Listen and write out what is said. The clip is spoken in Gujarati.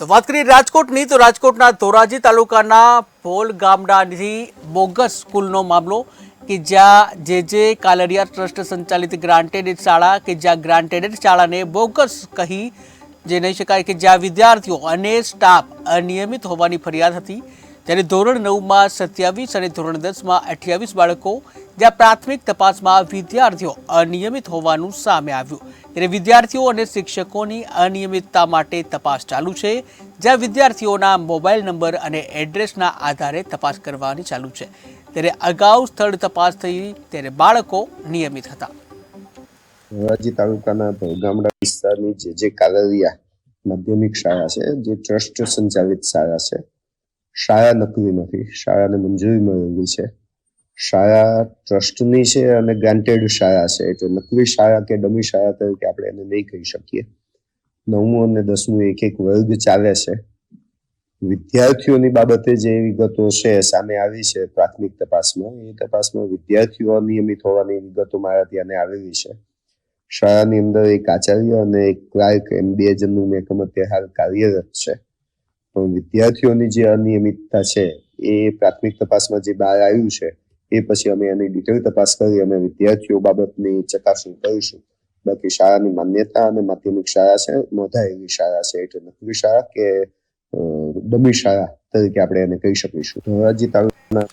તો વાત કરીએ રાજકોટની, તો રાજકોટના ધોરાજી તાલુકાના પોલ ગામડાથી બોગસ સ્કૂલનો મામલો કે જ્યાં જે જે કાલરિયા ટ્રસ્ટ સંચાલિત ગ્રાન્ટેડ શાળા કે જ્યાં ગ્રાન્ટેડ શાળાને બોગસ કહી જે નહીં શકાય કે જ્યાં વિદ્યાર્થીઓ અને સ્ટાફ અનિયમિત હોવાની ફરિયાદ હતી ત્યારે ધોરણ નવમાં સત્યાવીસ અને ધોરણ દસમાં અઠ્યાવીસ બાળકો, જ્યાં પ્રાથમિક તપાસમાં વિદ્યાર્થીઓ અનિયમિત હોવાનું સામે આવ્યું. ત્યારે વિદ્યાર્થીઓ અને શિક્ષકોની અનિયમિતતા માટે તપાસ ચાલુ છે, જ્યાં વિદ્યાર્થીઓના મોબાઈલ નંબર અને એડ્રેસના આધારે તપાસ કરવાની ચાલુ છે. ત્યારે અગાઉ સ્થળ તપાસ થઈ, ત્યારે બાળકો નિયમિત હતા. ધોરાજી તાલુકાના ગામડા વિસ્તારની જે જે કાલરિયા માધ્યમિક શાળા છે, જે ટ્રસ્ટ સંચાલિત શાળા છે નકલી નથી. શાળાને મંજૂરી મળેલી છે. શાળા ટ્રસ્ટની છે અને ગ્રાન્ટેડ શાળા છે. એટલે નકલી શાળા કે ડમી શાળા તરીકે આપણે એને નહીં કહી શકીએ. નવમું અને દસમું એક એક વર્ગ ચાલે છે. વિદ્યાર્થીઓની બાબતે જે વિગતો છે સામે આવી છે પ્રાથમિક તપાસમાં. એ તપાસમાં વિદ્યાર્થીઓ અનિયમિત હોવાની વિગતો મારા ધ્યાને આવેલી છે. શાળાની અંદર એક આચાર્ય અને એક ક્લાર્ક એમ બે જણનું મહેકમ અત્યારે હાલ કાર્યરત છે. વિદ્યાર્થીઓની જે અનિયમિતતા છે, એ પ્રાથમિક તપાસમાં જે બહાર આવ્યું છે, એ પછી અમે એની ડિટેલ તપાસ કરી અને વિદ્યાર્થીઓ બાબતની ચકાસણી કરીશું. બાકી શાળાની માન્યતા અને માધ્યમિક શાળા છે નોંધાયેલી શાળા છે, એટલે નકલી શાળા કે ડમી શાળા તરીકે આપણે એને કહી શકીશું. ધોરાજી તાલુકાના